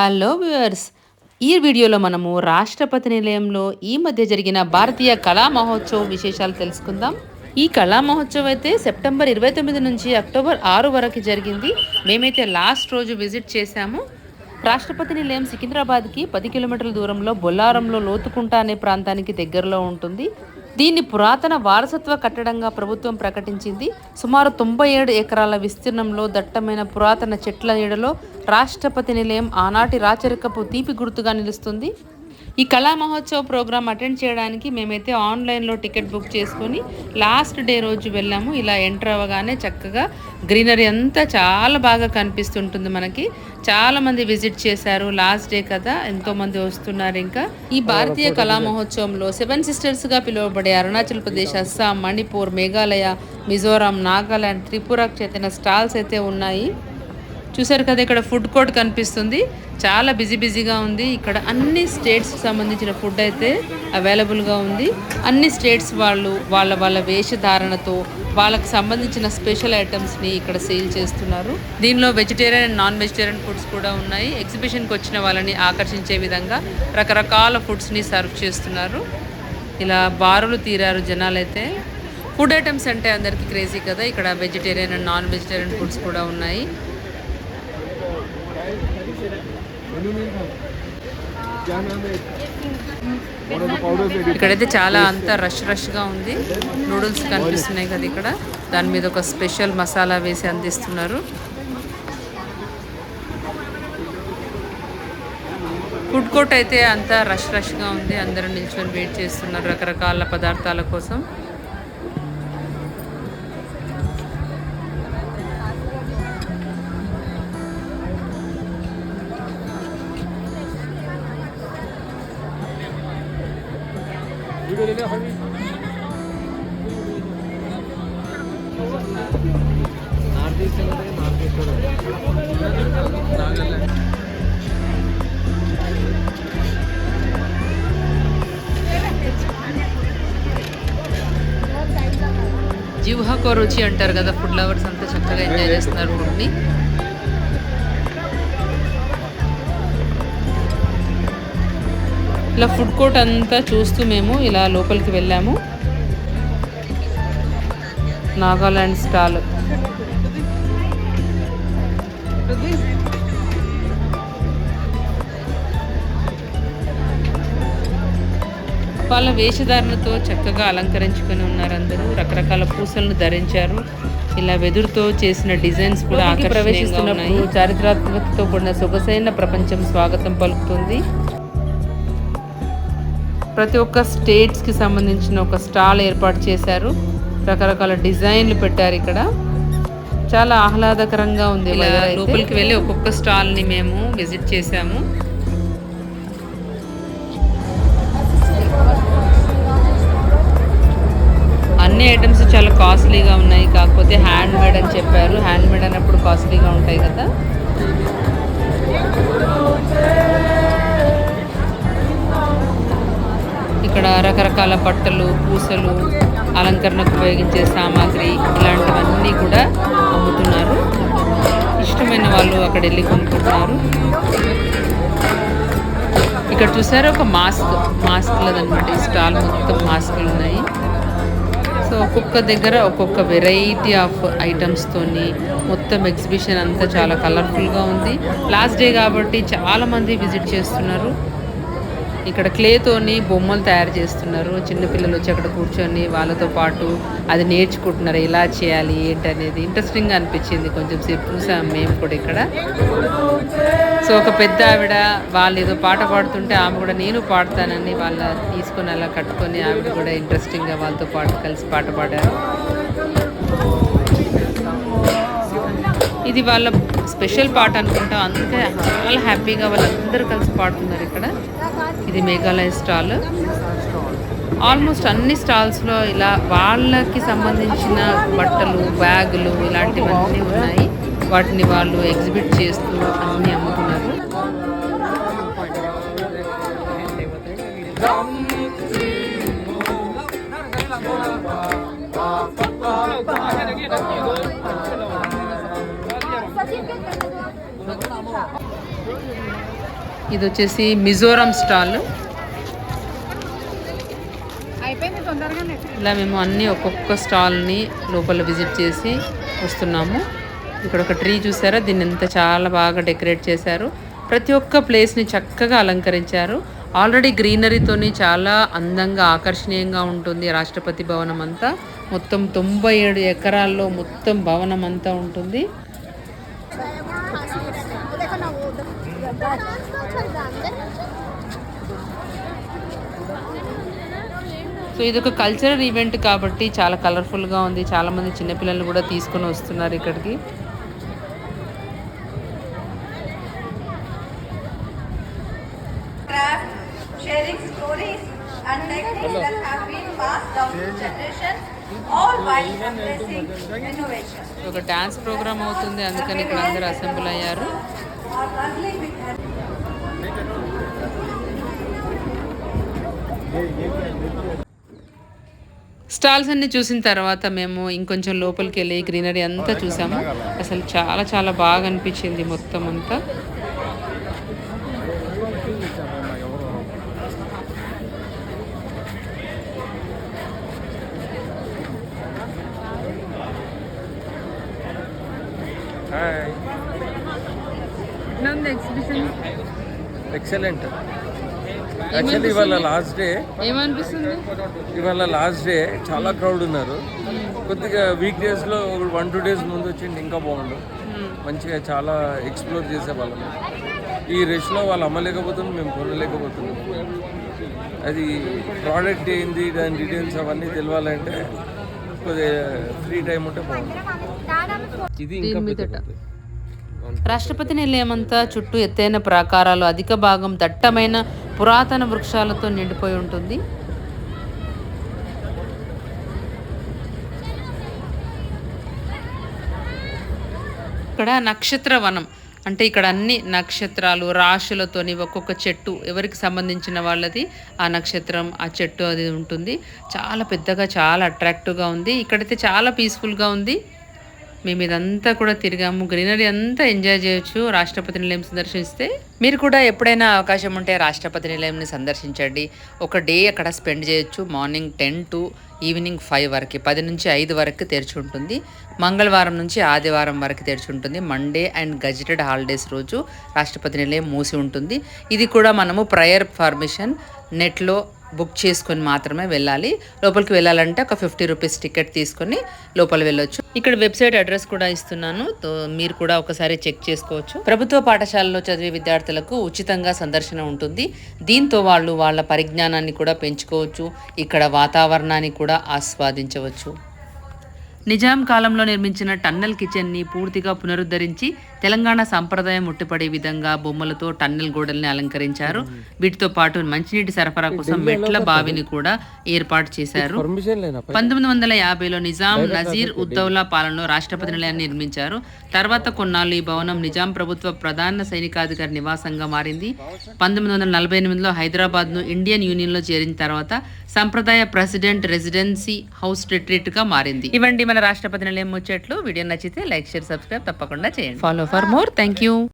Hello viewers ఈ వీడియోలో మనము రాష్ట్రపతి నిలయంలో ఈ మధ్య జరిగిన భారతీయ కళా మహోత్సవం విశేషాలు తెలుసుకుందాం. ఈ కళా మహోత్సవం అయితే సెప్టెంబర్ ఇరవై తొమ్మిది నుంచి అక్టోబర్ ఆరు వరకు జరిగింది. మేమైతే లాస్ట్ రోజు విజిట్ చేశాము. రాష్ట్రపతి నిలయం సికింద్రాబాద్కి పది కిలోమీటర్ల దూరంలో బొల్లారంలో లోతుకుంట అనే ప్రాంతానికి దగ్గరలో ఉంటుంది. దీన్ని పురాతన వారసత్వ కట్టడంగా ప్రభుత్వం ప్రకటించింది. సుమారు తొంభై ఏడు ఎకరాల విస్తీర్ణంలో దట్టమైన పురాతన చెట్ల నీడలో రాష్ట్రపతి నిలయం ఆనాటి రాచరికపు తీపి గుర్తుగా నిలుస్తుంది. ఈ కళా మహోత్సవ్ ప్రోగ్రామ్ అటెండ్ చేయడానికి మేమైతే ఆన్లైన్లో టికెట్ బుక్ చేసుకొని లాస్ట్ డే రోజు వెళ్ళాము. ఇలా ఎంటర్ అవ్వగానే చక్కగా గ్రీనరీ అంతా చాలా బాగా కనిపిస్తుంటుంది మనకి. చాలా మంది విజిట్ చేశారు లాస్ట్ డే కదా ఎంతో మంది వస్తున్నారు ఇంకా. ఈ భారతీయ కళా మహోత్సవంలో సెవెన్ సిస్టర్స్గా పిలువబడే అరుణాచల్ ప్రదేశ్ అస్సాం మణిపూర్ మేఘాలయ మిజోరాం నాగాలాండ్ త్రిపురకు చెందిన స్టాల్స్ అయితే ఉన్నాయి. చూసారు కదా ఇక్కడ ఫుడ్ కోర్ట్ కనిపిస్తుంది. చాలా బిజీ బిజీగా ఉంది. ఇక్కడ అన్ని స్టేట్స్ సంబంధించిన ఫుడ్ అయితే అవైలబుల్గా ఉంది. అన్ని స్టేట్స్ వాళ్ళు వాళ్ళ వాళ్ళ వేషధారణతో వాళ్ళకి సంబంధించిన స్పెషల్ ఐటమ్స్ని ఇక్కడ సేల్ చేస్తున్నారు. దీనిలో vegetarian and non vegetarian foods కూడా ఉన్నాయి. ఎగ్జిబిషన్కి వచ్చిన వాళ్ళని ఆకర్షించే విధంగా రకరకాల ఫుడ్స్ని సర్వ్ చేస్తున్నారు. ఇలా బారులు తీరారు జనాలైతే. ఫుడ్ ఐటమ్స్ అంటే అందరికీ క్రేజీ కదా. ఇక్కడ vegetarian and non vegetarian foods కూడా ఉన్నాయి. ఇక్కడైతే చాలా అంతా రష్ రష్గా ఉంది. నూడిల్స్ కనిపిస్తున్నాయి కదా ఇక్కడ. దాని మీద ఒక స్పెషల్ మసాలా వేసి అందిస్తున్నారు. ఫుడ్ కోర్ట్ అయితే అంతా రష్ రష్గా ఉంది. అందరూ నిల్చొని వెయిట్ చేస్తున్నారు రకరకాల పదార్థాల కోసం. జివ్హకో రుచి అంటారు కదా ఫుడ్ లవర్స్ అంతా చక్కగా ఎంజాయ్ చేస్తున్నారు ఫుడ్ని ఇలా ఫుడ్ కోర్ట్ అంతా చూస్తూ మేము ఇలా లోపలికి వెళ్ళాము. నాగాలాండ్ స్టాల్. వాళ్ళ వేషధారణతో చక్కగా అలంకరించుకొని ఉన్నారు అందరూ. రకరకాల పూసలను ధరించారు. ఇలా వెదురుతో చేసిన డిజైన్స్ కూడా ప్రవేశిస్తున్నప్పుడు చారిత్రాత్మకతతో కూడిన సొగసైన ప్రపంచం స్వాగతం పలుకుతుంది. ప్రతి ఒక్క స్టేట్స్కి సంబంధించిన ఒక స్టాల్ ఏర్పాటు చేశారు. రకరకాల డిజైన్లు పెట్టారు ఇక్కడ. చాలా ఆహ్లాదకరంగా ఉంది లోపలికి వెళ్ళి ఒక్కొక్క స్టాల్ని మేము విజిట్ చేసాము అన్ని ఐటమ్స్ చాలా కాస్ట్లీగా ఉన్నాయి. కాకపోతే హ్యాండ్ మేడ్ అని చెప్పారు. హ్యాండ్ మేడ్ అన్నప్పుడు కాస్ట్లీగా ఉంటాయి కదా. ఇక్కడ రకరకాల బట్టలు పూసలు అలంకరణకు ఉపయోగించే సామాగ్రి ఇలాంటివన్నీ కూడా అమ్ముతున్నారు. ఇష్టమైన వాళ్ళు అక్కడ వెళ్ళి కొనుక్కుంటున్నారు. ఇక్కడ చూసారా ఒక మాస్క్ మాస్క్లదనమాట ఈ స్టాల్ మొత్తం మాస్కులు ఉన్నాయి. సో ఒక్కొక్క దగ్గర ఒక్కొక్క వెరైటీ ఆఫ్ ఐటమ్స్తోని మొత్తం ఎగ్జిబిషన్ అంతా చాలా కలర్ఫుల్గా ఉంది. లాస్ట్ డే కాబట్టి చాలామంది విజిట్ చేస్తున్నారు. ఇక్కడ క్లేతోని బొమ్మలు తయారు చేస్తున్నారు. చిన్నపిల్లలు వచ్చి అక్కడ కూర్చొని వాళ్ళతో పాటు అది నేర్చుకుంటున్నారు. ఎలా చేయాలి ఏంటనేది. ఇంట్రెస్టింగ్గా అనిపించింది. కొంచెం సేపు చూసాం మేము కూడా ఇక్కడ. సో ఒక పెద్ద ఆవిడ వాళ్ళు ఏదో పాట పాడుతుంటే ఆమె కూడా నేను పాడతానని వాళ్ళ తీసుకొని అలా కట్టుకొని ఆవిడ కూడా ఇంట్రెస్టింగ్గా వాళ్ళతో పాటు కలిసి పాట పాడారు. ఇది వాళ్ళ స్పెషల్ పాట అనుకుంటా. అందుకే చాలా హ్యాపీగా వాళ్ళందరూ కలిసి పాడుతున్నారు ఇక్కడ. ఇది మేఘాలయ స్టాల్. ఆల్మోస్ట్ అన్ని స్టాల్స్లో ఇలా వాళ్ళకి సంబంధించిన బట్టలు బ్యాగులు ఇలాంటివన్నీ ఉన్నాయి. వాటిని వాళ్ళు ఎగ్జిబిట్ చేస్తూ అన్నీ అమ్ముతున్నారు. ఇది వచ్చేసి మిజోరం స్టాల్. ఇలా మేము అన్ని ఒక్కొక్క స్టాల్ని లోపల విజిట్ చేసి వస్తున్నాము. ఇక్కడ ఒక ట్రీ చూసారా? దీన్ని ఎంత చాలా బాగా డెకరేట్ చేశారు. ప్రతి ఒక్క ప్లేస్ని చక్కగా అలంకరించారు. ఆల్రెడీ గ్రీనరీతోని చాలా అందంగా ఆకర్షణీయంగా ఉంటుంది రాష్ట్రపతి భవనం అంతా మొత్తం తొంభై ఏడు ఎకరాల్లో మొత్తం భవనం అంతా ఉంటుంది. సో ఇది ఒక కల్చరల్ ఈవెంట్ కాబట్టి చాలా కలర్ఫుల్గా ఉంది. చాలా మంది చిన్న పిల్లలు కూడా తీసుకొని వస్తున్నారు ఇక్కడికి. ఒక డాన్స్ ప్రోగ్రామ్ అవుతుంది. అందుకని ఇక్కడ అందరూ అసెంబ్లీ అయ్యారు. స్టాల్స్ అన్ని చూసిన తర్వాత మేము ఇంకొంచెం లోపలికి వెళ్ళి గ్రీనరీ అంతా చూసాము. అసలు చాలా చాలా బాగా అనిపించింది మొత్తం అంతా. ఎక్సలెంట్ యాక్చువల్లీ ఇవాళ లాస్ట్ డే ఏమనిపిస్తుంది? ఇవాళ లాస్ట్ డే చాలా క్రౌడ్ ఉన్నారు. కొద్దిగా వీక్ డేస్లో వన్ టూ డేస్ ముందు వచ్చింది ఇంకా బాగుండు. మంచిగా చాలా ఎక్స్ప్లోర్ చేసేవాళ్ళం ఈ రష్లో వాళ్ళు అమ్మలేకపోతున్నాం మేము కొనలేకపోతున్నాం. అది ప్రోడక్ట్ ఏంది దాని డీటెయిల్స్ అవన్నీ తెలియాలంటే కొద్దిగా ఫ్రీ టైం ఉంటే బాగుంది ఇది ఇంకా. రాష్ట్రపతి నిలయమంతా చుట్టూ ఎత్తైన ప్రాకారాలు అధిక భాగం దట్టమైన పురాతన వృక్షాలతో నిండిపోయి ఉంటుంది. ఇక్కడ నక్షత్ర వనం. అంటే ఇక్కడ అన్ని నక్షత్రాలు రాశులతోని ఒక్కొక్క చెట్టు ఎవరికి సంబంధించిన వాళ్ళది ఆ నక్షత్రం ఆ చెట్టు అది ఉంటుంది. చాలా పెద్దగా చాలా అట్రాక్టివ్గా ఉంది. ఇక్కడైతే చాలా పీస్ఫుల్గా ఉంది. మేము ఇదంతా కూడా తిరిగాము. గ్రీనరీ అంతా ఎంజాయ్ చేయొచ్చు. రాష్ట్రపతి నిలయం సందర్శిస్తే మీరు కూడా ఎప్పుడైనా అవకాశం ఉంటే రాష్ట్రపతి నిలయంని సందర్శించండి. ఒక డే అక్కడ స్పెండ్ చేయొచ్చు. Morning ten to evening five వరకు పది నుంచి ఐదు వరకు తెరిచి ఉంటుంది. మంగళవారం నుంచి ఆదివారం వరకు తెరిచి ఉంటుంది. మండే అండ్ గజిటెడ్ హాలిడేస్ రోజు రాష్ట్రపతి నిలయం మూసి ఉంటుంది. ఇది కూడా మనము ప్రయర్ పర్మిషన్ నెట్లో బుక్ చేసుకొని మాత్రమే వెళ్ళాలి. లోపలికి వెళ్ళాలంటే ఒక ఫిఫ్టీ రూపీస్ టికెట్ తీసుకొని లోపల వెళ్ళొచ్చు. ఇక్కడ వెబ్సైట్ అడ్రస్ కూడా ఇస్తున్నాను. మీరు కూడా ఒకసారి చెక్ చేసుకోవచ్చు. ప్రభుత్వ పాఠశాలలో చదివే విద్యార్థులకు ఉచితంగా సందర్శన ఉంటుంది. దీంతో వాళ్ళు వాళ్ళ పరిజ్ఞానాన్ని కూడా పెంచుకోవచ్చు. ఇక్కడ వాతావరణాన్ని కూడా ఆస్వాదించవచ్చు. నిజాం కాలంలో నిర్మించిన టన్నెల్ కిచెన్ని పూర్తిగా పునరుద్ధరించి తెలంగాణ సంప్రదాయం ముట్టిపడే విధంగా బొమ్మలతో టన్నెల్ గోడల్ని అలంకరించారు. వీటితో పాటు మంచినీటి సరఫరా కోసం మెట్ల బావిని కూడా ఏర్పాటు చేశారు. పంతొమ్మిది వందల యాభైలో నిజాం నజీర్ ఉద్దౌలా పాలనలో రాష్ట్రపతి నిలయాన్ని నిర్మించారు. తర్వాత కొన్నాళ్ళు ఈ భవనం నిజాం ప్రభుత్వ ప్రధాన సైనికాధికారి నివాసంగా మారింది. పంతొమ్మిది వందల నలభై ఎనిమిదిలో హైదరాబాద్ను ఇండియన్ యూనియన్లో చేరిన తర్వాత సంప్రదాయ ప్రెసిడెంట్ రెసిడెన్సీ హౌస్ రిట్రీట్గా మారింది. ఇవ్వండి మన రాష్ట్రపతి నిలయం ముచ్చట్లు. వీడియో నచ్చితే లైక్ షేర్ సబ్స్క్రైబ్ తప్పకుండా చేయండి. Follow for more thank you